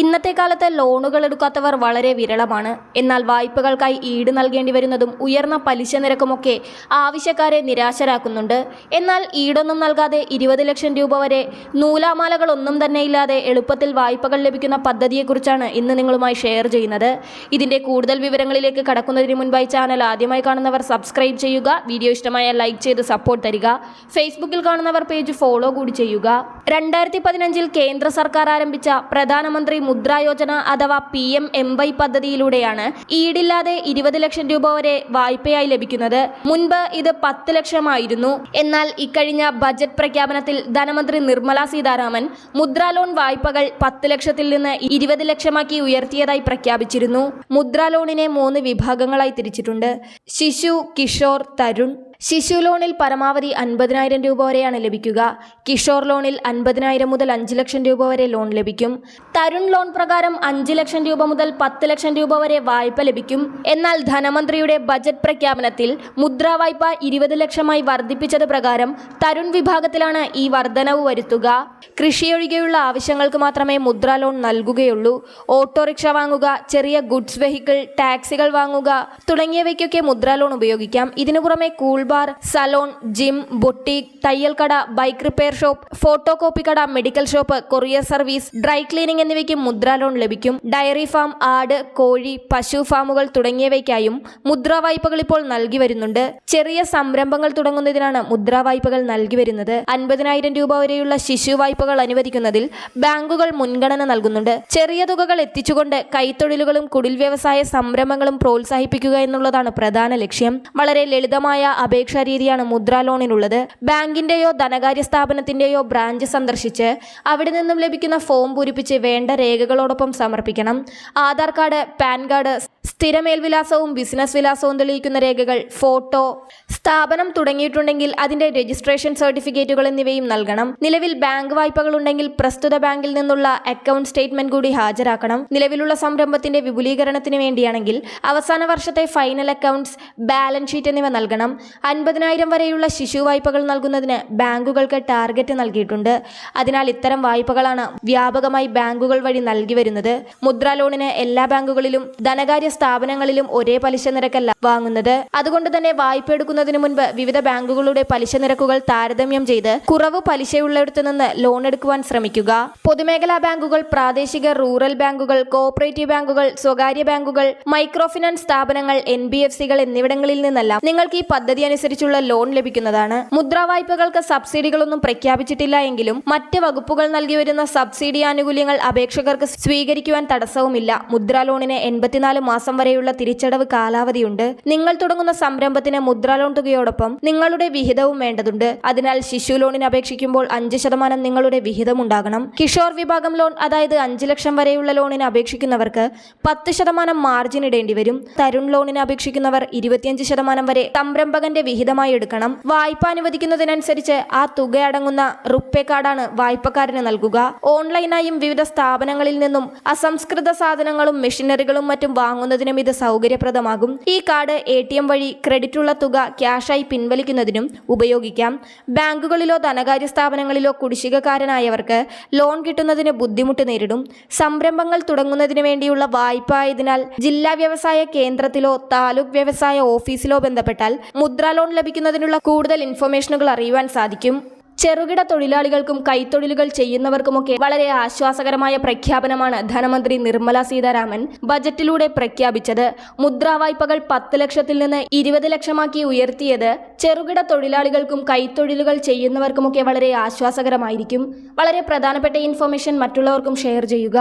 ഇന്നത്തെ കാലത്ത് ലോണുകൾ എടുക്കാത്തവർ വളരെ വിരളമാണ്. എന്നാൽ വായ്പകൾക്കായി ഈട് നൽകേണ്ടി വരുന്നതും ഉയർന്ന പലിശ നിരക്കുമൊക്കെ ആവശ്യക്കാരെ നിരാശരാക്കുന്നുണ്ട്. എന്നാൽ ഈടൊന്നും നൽകാതെ ഇരുപത് ലക്ഷം രൂപ വരെ നൂലാമാലകളൊന്നും തന്നെ ഇല്ലാതെ എളുപ്പത്തിൽ വായ്പകൾ ലഭിക്കുന്ന പദ്ധതിയെക്കുറിച്ചാണ് ഇന്ന് നിങ്ങളുമായി ഷെയർ ചെയ്യുന്നത്. ഇതിന്റെ കൂടുതൽ വിവരങ്ങളിലേക്ക് കടക്കുന്നതിന് മുൻപായി ചാനൽ ആദ്യമായി കാണുന്നവർ സബ്സ്ക്രൈബ് ചെയ്യുക വീഡിയോ ഇഷ്ടമായ ലൈക്ക് ചെയ്ത് സപ്പോർട്ട് തരിക ഫേസ്ബുക്കിൽ കാണുന്നവർ പേജ് ഫോളോ കൂടി ചെയ്യുക. രണ്ടായിരത്തി പതിനഞ്ചിൽ കേന്ദ്ര സർക്കാർ ആരംഭിച്ച പ്രധാനമന്ത്രി മുദ്രാ യോജന അഥവാ പി എം എം വൈ പദ്ധതിയിലൂടെയാണ് ഈടില്ലാതെ ഇരുപത് ലക്ഷം രൂപ വരെ വായ്പയായി ലഭിക്കുന്നത്. മുൻപ് ഇത് പത്ത് ലക്ഷമായിരുന്നു. എന്നാൽ ഇക്കഴിഞ്ഞ ബജറ്റ് പ്രഖ്യാപനത്തിൽ ധനമന്ത്രി നിർമ്മല സീതാരാമൻ മുദ്രാ ലോൺ വായ്പകൾ പത്ത് ലക്ഷത്തിൽ നിന്ന് ഇരുപത് ലക്ഷമാക്കി ഉയർത്തിയതായി പ്രഖ്യാപിച്ചിരുന്നു. മുദ്രാ ലോണിനെ മൂന്ന് വിഭാഗങ്ങളായി തിരിച്ചിട്ടുണ്ട്. ശിശു കിഷോർ തരുൺ ശിശു ലോണിൽ പരമാവധി അൻപതിനായിരം രൂപ വരെയാണ് ലഭിക്കുക. കിഷോർ ലോണിൽ അൻപതിനായിരം മുതൽ അഞ്ച് ലക്ഷം രൂപ വരെ ലോൺ ലഭിക്കും. തരുൺ ലോൺ പ്രകാരം അഞ്ച് ലക്ഷം രൂപ മുതൽ പത്ത് ലക്ഷം രൂപ വരെ വായ്പ ലഭിക്കും. എന്നാൽ ധനമന്ത്രിയുടെ ബജറ്റ് പ്രഖ്യാപനത്തിൽ മുദ്രാ വായ്പ ഇരുപത് ലക്ഷമായി വർദ്ധിപ്പിച്ചത് പ്രകാരം തരുൺ വിഭാഗത്തിലാണ് ഈ വർധനവ് വരുത്തുക. കൃഷിയൊഴികെയുള്ള ആവശ്യങ്ങൾക്ക് മാത്രമേ മുദ്രാ ലോൺ നൽകുകയുള്ളൂ. ഓട്ടോറിക്ഷ വാങ്ങുക ചെറിയ ഗുഡ്സ് വെഹിക്കിൾ ടാക്സികൾ വാങ്ങുക തുടങ്ങിയവയ്ക്കൊക്കെ മുദ്രാ ലോൺ ഉപയോഗിക്കാം. ഇതിനു പുറമെ cool bar salon gym boutique തയ്യൽ കട bike repair shop photo copy കട medical shop courier service dry cleaning എന്നിവയ്ക്ക് മുദ്രാ ലോൺ ലഭിക്കും. ഡയറി ഫാം ആട് കോഴി പശു ഫാമുകൾ തുടങ്ങിയവയ്ക്കായും മുദ്രാ വായ്പകൾ ഇപ്പോൾ നൽകി വരുന്നുണ്ട്. ചെറിയ സംരംഭങ്ങൾ തുടങ്ങുന്നതിനാണ് മുദ്രാ വായ്പകൾ നൽകി വരുന്നത്. അൻപതിനായിരം രൂപ വരെയുള്ള ശിശു വായ്പകൾ അനുവദിക്കുന്നതിൽ ബാങ്കുകൾ മുൻഗണന നൽകുന്നുണ്ട്. ചെറിയ തുകകൾ എത്തിച്ചുകൊണ്ട് കൈത്തൊഴിലുകളും കുടിൽ വ്യവസായ സംരംഭങ്ങളും പ്രോത്സാഹിപ്പിക്കുക എന്നുള്ളതാണ് പ്രധാന ലക്ഷ്യം. വളരെ ലളിതമായ രീതിയാണ് മുദ്രാ ലോണിനുള്ളത്. ബാങ്കിന്റെയോ ധനകാര്യ സ്ഥാപനത്തിന്റെയോ ബ്രാഞ്ച് സന്ദർശിച്ച് അവിടെ നിന്നും ലഭിക്കുന്ന ഫോം പൂരിപ്പിച്ച് വേണ്ട രേഖകളോടൊപ്പം സമർപ്പിക്കണം. ആധാർ കാർഡ് പാൻ കാർഡ് സ്ഥിര മേൽവിലാസവും ബിസിനസ് വിലാസവും തെളിയിക്കുന്ന രേഖകൾ ഫോട്ടോ സ്ഥാപനം തുടങ്ങിയിട്ടുണ്ടെങ്കിൽ അതിന്റെ രജിസ്ട്രേഷൻ സർട്ടിഫിക്കറ്റുകൾ എന്നിവയും നൽകണം. നിലവിൽ ബാങ്ക് വായ്പകൾ ഉണ്ടെങ്കിൽ പ്രസ്തുത ബാങ്കിൽ നിന്നുള്ള അക്കൗണ്ട് സ്റ്റേറ്റ്മെന്റ് കൂടി ഹാജരാക്കണം. നിലവിലുള്ള സംരംഭത്തിന്റെ വിപുലീകരണത്തിന് വേണ്ടിയാണെങ്കിൽ അവസാന വർഷത്തെ ഫൈനൽ അക്കൗണ്ട്സ് ബാലൻസ് ഷീറ്റ് എന്നിവ നൽകണം. അൻപതിനായിരം വരെയുള്ള ശിശു വായ്പകൾ നൽകുന്നതിന് ബാങ്കുകൾക്ക് ടാർഗറ്റ് നൽകിയിട്ടുണ്ട്. അതിനാൽ ഇത്തരം വായ്പകളാണ് വ്യാപകമായി ബാങ്കുകൾ വഴി നൽകി വരുന്നത്. മുദ്രാ ലോണിന് എല്ലാ ബാങ്കുകളിലും ധനകാര്യ സ്ഥാപനങ്ങളിലും ഒരേ പലിശ നിരക്കല്ല വാങ്ങുന്നത്. അതുകൊണ്ട് തന്നെ വായ്പ എടുക്കുന്നതിന് മുൻപ് വിവിധ ബാങ്കുകളുടെ പലിശ നിരക്കുകൾ താരതമ്യം ചെയ്ത് കുറവ് പലിശയുള്ളിടത്തു നിന്ന് ലോൺ എടുക്കുവാൻ ശ്രമിക്കുക. പൊതുമേഖലാ ബാങ്കുകൾ പ്രാദേശിക റൂറൽ ബാങ്കുകൾ കോഓപ്പറേറ്റീവ് ബാങ്കുകൾ സ്വകാര്യ ബാങ്കുകൾ മൈക്രോ ഫിനാൻസ് സ്ഥാപനങ്ങൾ എൻ ബി എഫ് സികൾ എന്നിവിടങ്ങളിൽ നിന്നെല്ലാം നിങ്ങൾക്ക് ഈ പദ്ധതി അനുസരിച്ചുള്ള ലോൺ ലഭിക്കുന്നതാണ്. മുദ്രാ വായ്പകൾക്ക് സബ്സിഡികളൊന്നും പ്രഖ്യാപിച്ചിട്ടില്ല എങ്കിലും മറ്റ് വകുപ്പുകൾ നൽകി വരുന്ന സബ്സിഡി ആനുകൂല്യങ്ങൾ അപേക്ഷകർക്ക് സ്വീകരിക്കുവാൻ തടസ്സവുമില്ല. മുദ്രാ ലോണിന് എൺപത്തിനാല് മാസം വരെയുള്ള തിരിച്ചടവ് കാലാവധിയുണ്ട്. നിങ്ങൾ തുടങ്ങുന്ന സംരംഭത്തിന് മുദ്രാ ലോൺ തുകയോടൊപ്പം നിങ്ങളുടെ വിഹിതവും വേണ്ടതുണ്ട്. അതിനാൽ ശിശു ലോണിന് അപേക്ഷിക്കുമ്പോൾ അഞ്ച് ശതമാനം നിങ്ങളുടെ വിഹിതമുണ്ടാകണം കിഷോർ വിഭാഗം ലോൺ അതായത് അഞ്ച് ലക്ഷം വരെയുള്ള ലോണിന് അപേക്ഷിക്കുന്നവർക്ക് പത്ത് ശതമാനം മാർജിൻ ഇടേണ്ടി വരും. തരുൺ ലോണിന് അപേക്ഷിക്കുന്നവർ ഇരുപത്തിയഞ്ച് ശതമാനം വരെ സംരംഭകന്റെ വിഹിതമായി എടുക്കണം. വായ്പ അനുവദിക്കുന്നതിനനുസരിച്ച് ആ തുക അടങ്ങുന്ന റുപ്പേ കാർഡാണ് വായ്പക്കാരന് നൽകുക. ഓൺലൈനായും വിവിധ സ്ഥാപനങ്ങളിൽ നിന്നും അസംസ്കൃത സാധനങ്ങളും മെഷീനറികളും മറ്റും വാങ്ങുന്നതിനും ഇത് സൗകര്യപ്രദമാകും. ഈ കാർഡ് എം വഴി ക്രെഡിറ്റുള്ള തുക ക്യാഷായി പിൻവലിക്കുന്നതിനും ഉപയോഗിക്കാം. ബാങ്കുകളിലോ ധനകാര്യ സ്ഥാപനങ്ങളിലോ കുടിശ്ശികക്കാരനായവർക്ക് ലോൺ കിട്ടുന്നതിന് ബുദ്ധിമുട്ട് നേരിടും. സംരംഭങ്ങൾ തുടങ്ങുന്നതിന് വേണ്ടിയുള്ള വായ്പ ആയതിനാൽ ജില്ലാ വ്യവസായ കേന്ദ്രത്തിലോ താലൂക്ക് വ്യവസായ ഓഫീസിലോ ബന്ധപ്പെട്ടാൽ മുദ്ര ലോൺ ലഭിക്കുന്നതിനുള്ള കൂടുതൽ ഇൻഫർമേഷനുകൾ അറിയുവാൻ സാധിക്കും. ചെറുകിട തൊഴിലാളികൾക്കും കൈത്തൊഴിലുകൾ ചെയ്യുന്നവർക്കുമൊക്കെ വളരെ ആശ്വാസകരമായ പ്രഖ്യാപനമാണ് ധനമന്ത്രി നിർമ്മല സീതാരാമൻ ബജറ്റിലൂടെ പ്രഖ്യാപിച്ചത്. മുദ്രാ വായ്പകൾ പത്ത് ലക്ഷത്തിൽ നിന്ന് ഇരുപത് ലക്ഷമാക്കി ഉയർത്തിയത് ചെറുകിട തൊഴിലാളികൾക്കും കൈത്തൊഴിലുകൾ ചെയ്യുന്നവർക്കുമൊക്കെ വളരെ ആശ്വാസകരമായിരിക്കും. വളരെ പ്രധാനപ്പെട്ട ഇൻഫർമേഷൻ മറ്റുള്ളവർക്കും ഷെയർ ചെയ്യുക.